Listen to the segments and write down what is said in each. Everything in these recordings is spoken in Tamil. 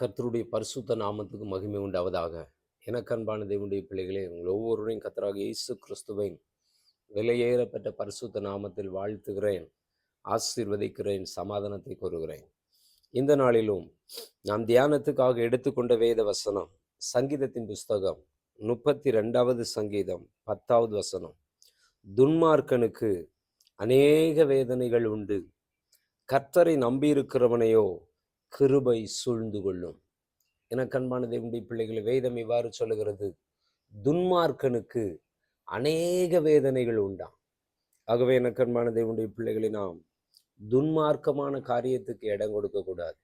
கர்த்தருடைய பரிசுத்த நாமத்துக்கு மகிமை உண்டாவதாக. எனக்கு அன்பான தேவனுடைய பிள்ளைகளே உங்கள் ஒவ்வொருவரையும் கத்தராக இயேசு கிறிஸ்துவின் விலையேறப்பட்ட பரிசுத்த நாமத்தில் வாழ்த்துகிறேன் ஆசீர்வதிக்கிறேன் சமாதானத்தை கூறுகிறேன். இந்த நாளிலும் நாம் தியானத்துக்காக எடுத்துக்கொண்ட வேத வசனம் சங்கீதத்தின் புஸ்தகம் முப்பத்தி ரெண்டாவது சங்கீதம் பத்தாவது வசனம். துன்மார்க்கனுக்கு அநேக வேதனைகள் உண்டு. கர்த்தரை நம்பியிருக்கிறவனையோ கிருபை சூழ்ந்து கொள்ளும். எனக்கன்பான தேவனுடைய பிள்ளைகளை வேதம் இவ்வாறு சொல்லுகிறது. துன்மார்க்கனுக்கு அநேக வேதனைகள் உண்டாம். ஆகவே எனக்கன்பான தேவனுடைய பிள்ளைகளை நாம் துன்மார்க்கமான காரியத்துக்கு இடம் கொடுக்க கூடாது.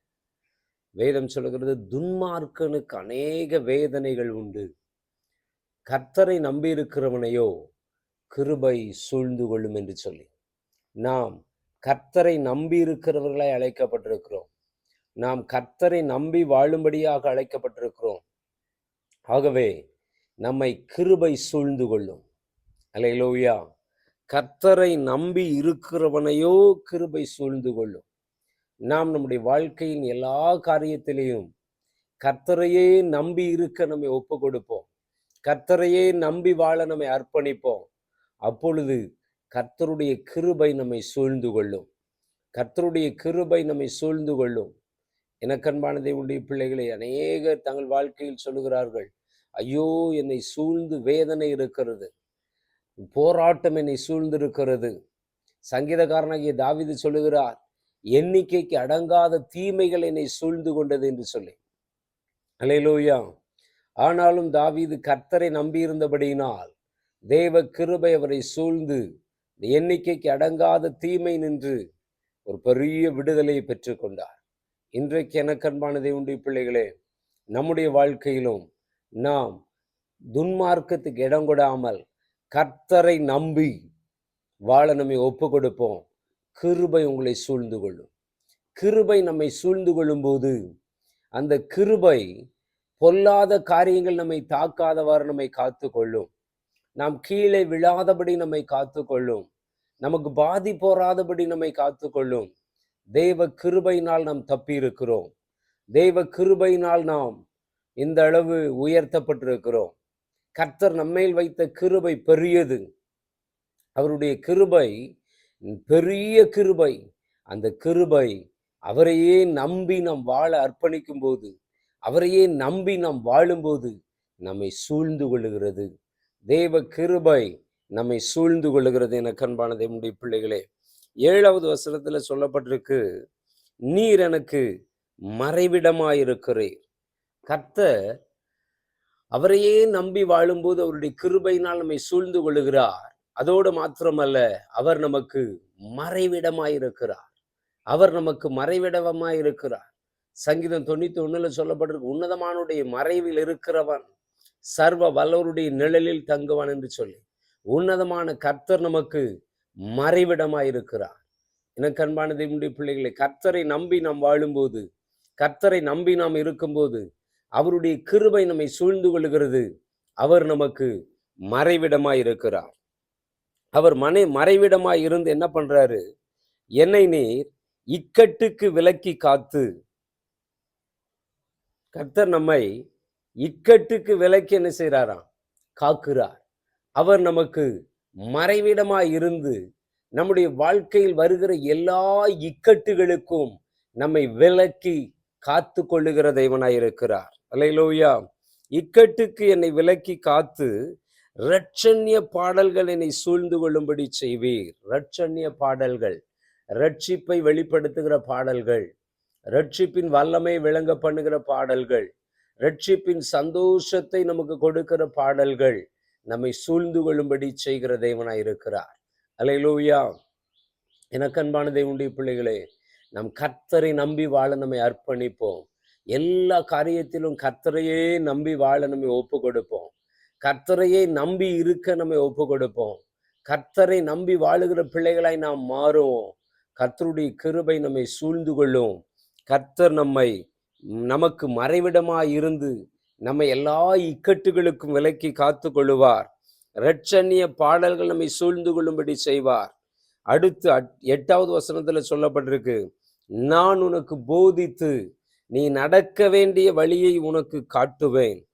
வேதம் சொல்லுகிறது துன்மார்க்கனுக்கு அநேக வேதனைகள் உண்டு. கர்த்தரை நம்பியிருக்கிறவனையோ கிருபை சூழ்ந்து கொள்ளும் என்று சொல்லி. நாம் கர்த்தரை நம்பியிருக்கிறவர்களாய் அழைக்கப்பட்டிருக்கிறோம். நாம் கர்த்தரை நம்பி வாழும்படியாக அழைக்கப்பட்டிருக்கிறோம். ஆகவே நம்மை கிருபை சூழ்ந்து கொள்ளும். அலையிலோயா கர்த்தரை நம்பி இருக்கிறவனையோ கிருபை சூழ்ந்து கொள்ளும். நாம் நம்முடைய வாழ்க்கையின் எல்லா காரியத்திலையும் கர்த்தரையே நம்பி இருக்க நம்மை ஒப்பு கொடுப்போம் கர்த்தரையே நம்பி வாழ நம்மை அர்ப்பணிப்போம். அப்பொழுது கர்த்தருடைய கிருபை நம்மை சூழ்ந்து கொள்ளும். கர்த்தருடைய கிருபை நம்மை சூழ்ந்து கொள்ளும். எனக்கன்பான தேவனுடைய பிள்ளைகளை அநேகர் தங்கள் வாழ்க்கையில் சொல்லுகிறார்கள். ஐயோ என்னை சூழ்ந்து வேதனை இருக்கிறது. போராட்டம் என்னை சூழ்ந்திருக்கிறது. சங்கீதக்காரனாகிய தாவிது சொல்லுகிறார் எண்ணிக்கைக்கு அடங்காத தீமைகள் என்னை சூழ்ந்து கொண்டது என்று சொல்லி. அலையிலோயா ஆனாலும் தாவீது கர்த்தரை நம்பியிருந்தபடியினால் தேவ கிருபை அவரை சூழ்ந்து எண்ணிக்கைக்கு அடங்காத தீமை நின்று ஒரு பெரிய விடுதலையை பெற்றுக்கொண்டார். இன்றைக்கு எனக்கு அன்பான தேவனுடைய பிள்ளைகளே நம்முடைய வாழ்க்கையிலும் நாம் துன்மார்க்கத்துக்கு இடம் கொடாமல் கர்த்தரை நம்பி வாழ நம்மை ஒப்பு கொடுப்போம் கிருபை உங்களை சூழ்ந்து கொள்ளும். கிருபை நம்மை சூழ்ந்து கொள்ளும்போது அந்த கிருபை பொல்லாத காரியங்கள் நம்மை தாக்காதவாறு நம்மை காத்து கொள்ளும் நாம் கீழே விழாதபடி நம்மை காத்து கொள்ளும் நமக்கு பாதி போராதபடி நம்மை காத்து கொள்ளும் தெய்வ கிருபையினால் நாம் தப்பி இருக்கிறோம் தெய்வ கிருபையினால் நாம் இந்த அளவு உயர்த்தப்பட்டிருக்கிறோம். கர்த்தர் நம்மேல் வைத்த கிருபை பெரியது. அவருடைய கிருபை பெரிய கிருபை. அந்த கிருபை அவரையே நம்பி நாம் வாழ அர்ப்பணிக்கும் போது அவரையே நம்பி நாம் வாழும்போது நம்மை சூழ்ந்து கொள்ளுகிறது. தேவ கிருபை நம்மை சூழ்ந்து கொள்ளுகிறது என கண்பான தேவனுடைய பிள்ளைகளே. ஏழாவது வசனத்துல சொல்லப்பட்டிருக்கு நீர் எனக்கு மறைவிடமாயிருக்கிறீர். கர்த்தர் அவரையே நம்பி வாழும்போது அவருடைய கிருபையினால் நம்மை சூழ்ந்து கொள்ளுகிறார். அதோடு மாத்திரமல்ல அவர் நமக்கு மறைவிடமாயிருக்கிறார். அவர் நமக்கு மறைவிடமாயிருக்கிறார். சங்கீதம் தொண்ணூத்தி ஒண்ணுல சொல்லப்பட்டிருக்கு உன்னதமானுடைய மறைவில் இருக்கிறவன் சர்வ வல்லவருடைய நிழலில் தங்குவான் என்று சொல்லி உன்னதமான கர்த்தர் நமக்கு மறைவிடமாயிருக்கிறார். எனக்கு அன்பான தேவனுடைய பிள்ளைகளை கர்த்தரை நம்பி நாம் வாழும்போது கர்த்தரை நம்பி நாம் இருக்கும்போது அவருடைய கிருபை நம்மை சூழ்ந்து கொள்கிறது அவர் நமக்கு மறைவிடமாய் இருக்கிறார் அவர் மனை மறைவிடமாய் இருந்து என்ன பண்றாரு? என்னை நீர் இக்கட்டுக்கு விலக்கி காத்து கர்த்தர் நம்மை இக்கட்டுக்கு விலக்கி என்ன செய்கிறாராம் காக்குறார். அவர் நமக்கு மறைவிடமாய் இருந்து நம்முடைய வாழ்க்கையில் வருகிற எல்லா இக்கட்டுகளுக்கும் நம்மை விலக்கி காத்து கொள்ளுகிற தெய்வனாய் இருக்கிறார் அலையிலோயா இக்கட்டுக்கு என்னை விலக்கி காத்து ரட்சண்ய பாடல்கள் என்னை சூழ்ந்து கொள்ளும்படி செய்வீர். ரட்சண்ய பாடல்கள் ரட்சிப்பை வெளிப்படுத்துகிற பாடல்கள் ரட்சிப்பின் வல்லமை விளங்க பண்ணுகிற பாடல்கள் ரட்சிப்பின் சந்தோஷத்தை நமக்கு கொடுக்கிற பாடல்கள் நம்மை சூழ்ந்து கொள்ளும்படி செய்கிற தெய்வனாய் இருக்கிறார். அலையிலோயா எனக்கு அன்பான தேவனுடைய பிள்ளைகளே நம் கர்த்தரை நம்பி வாழ நம்மை அர்ப்பணிப்போம். எல்லா காரியத்திலும் கர்த்தரையே நம்பி வாழ நம்மை ஒப்பு கொடுப்போம் கர்த்தரையே நம்பி இருக்க நம்மை ஒப்பு கொடுப்போம் கர்த்தரை நம்பி வாழுகிற பிள்ளைகளாய் நாம் மாறுவோம். கர்த்தருடைய கிருபை நம்மை சூழ்ந்து கொள்ளும். கர்த்தர் நம்மை நமக்கு மறைவிடமாய் இருந்து நம்மை எல்லா இக்கட்டுகளுக்கும் விலக்கி காத்து கொள்ளுவார் இரட்சண்ய பாடல்கள் நம்மை சூழ்ந்து கொள்ளும்படி செய்வார். அடுத்து அட்- எட்டாவது வசனத்துல சொல்லப்பட்டிருக்கு நான் உனக்கு போதித்து நீ நடக்க வேண்டிய வழியை உனக்கு காட்டுவேன்.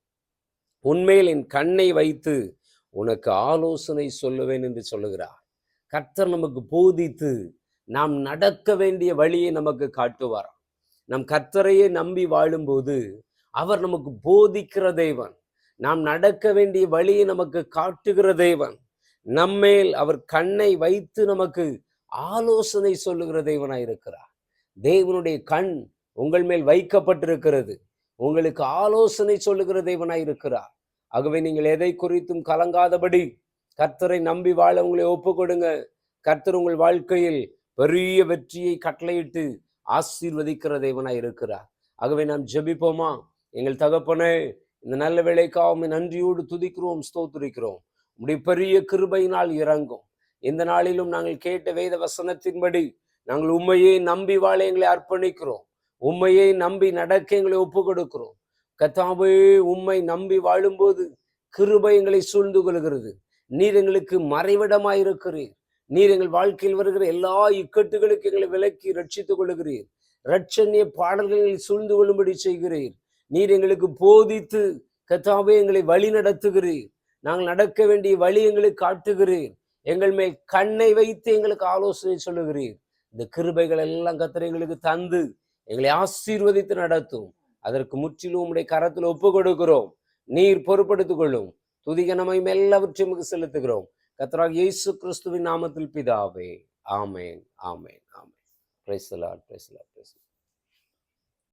உண்மையில் என் கண்ணை வைத்து உனக்கு ஆலோசனை சொல்லுவேன் என்று சொல்லுகிறார். கர்த்தர் நமக்கு போதித்து நாம் நடக்க வேண்டிய வழியை நமக்கு காட்டுவார் நம் கர்த்தரையே நம்பி வாழும்போது அவர் நமக்கு போதிக்கிற தெய்வன் நாம் நடக்க வேண்டிய வழியை நமக்கு காட்டுகிற தெய்வன் நம்மேல் அவர் கண்ணை வைத்து நமக்கு ஆலோசனை சொல்லுகிற தெய்வனாய் இருக்கிறார். தேவனுடைய கண் உங்கள் மேல் வைக்கப்பட்டிருக்கிறது. உங்களுக்கு ஆலோசனை சொல்லுகிற தெய்வனாய் இருக்கிறார். ஆகவே நீங்கள் எதை குறித்தும் கலங்காதபடி கர்த்தரை நம்பி வாழ உங்களை ஒப்பு கொடுங்க கர்த்தர் உங்கள் வாழ்க்கையில் பெரிய வெற்றியை கட்டளையிட்டு ஆசீர்வதிக்கிற தேவனாய் இருக்கிறார். ஆகவே நாம் ஜெபிப்போமா? எங்கள் தகப்பனே இந்த நல்ல வேலைக்காக நன்றியோடு துதிக்கிறோம் ஸ்தோத்துரிக்கிறோம். உடைய பெரிய கிருபையினால் இறங்கும். இந்த நாளிலும் நாங்கள் கேட்ட வேத வசனத்தின்படி நாங்கள் உண்மையை நம்பி வாழ எங்களை அர்ப்பணிக்கிறோம். உண்மையை நம்பி நடக்க எங்களை ஒப்பு கொடுக்கிறோம் கத்தாவே உண்மை நம்பி வாழும்போது கிருபை எங்களை சூழ்ந்து கொள்கிறது. நீர் எங்களுக்கு மறைவிடமாயிருக்கிறீர் நீர் எங்கள் வாழ்க்கையில் வருகிற எல்லா இக்கட்டுகளுக்கு எங்களை விலக்கி ரட்சித்துக் கொள்கிறீர் ரட்சணிய பாடல்களில் சூழ்ந்து கொள்ளும்படி செய்கிறீர். நீர் எங்களுக்கு போதித்து கத்தாவே எங்களை வழி நடத்துகிறீர். நாங்கள் நடக்க வேண்டிய வழி எங்களுக்கு காட்டுகிறீர். எங்கள் மேல் கண்ணை வைத்து எங்களுக்கு ஆலோசனை சொல்லுகிறீர். இந்த கிருபைகள் எல்லாம் கத்தர் எங்களுக்கு தந்து எங்களை ஆசீர்வதித்து நடத்தும். அதற்கு முற்றிலும் உம்முடைய கரத்தில் ஒப்பு கொடுக்கிறோம். நீர் பொறுப்படுத்திக் கொள்ளும். துதிகனமையும் எல்லாவற்றையும் செலுத்துகிறோம். கத்தராக இயேசு கிறிஸ்துவின் நாமத்தில் பிதாவே. ஆமேன். ஆமேன். ஆமேன். பிரைஸ்லா லார்ட் பிரைஸ்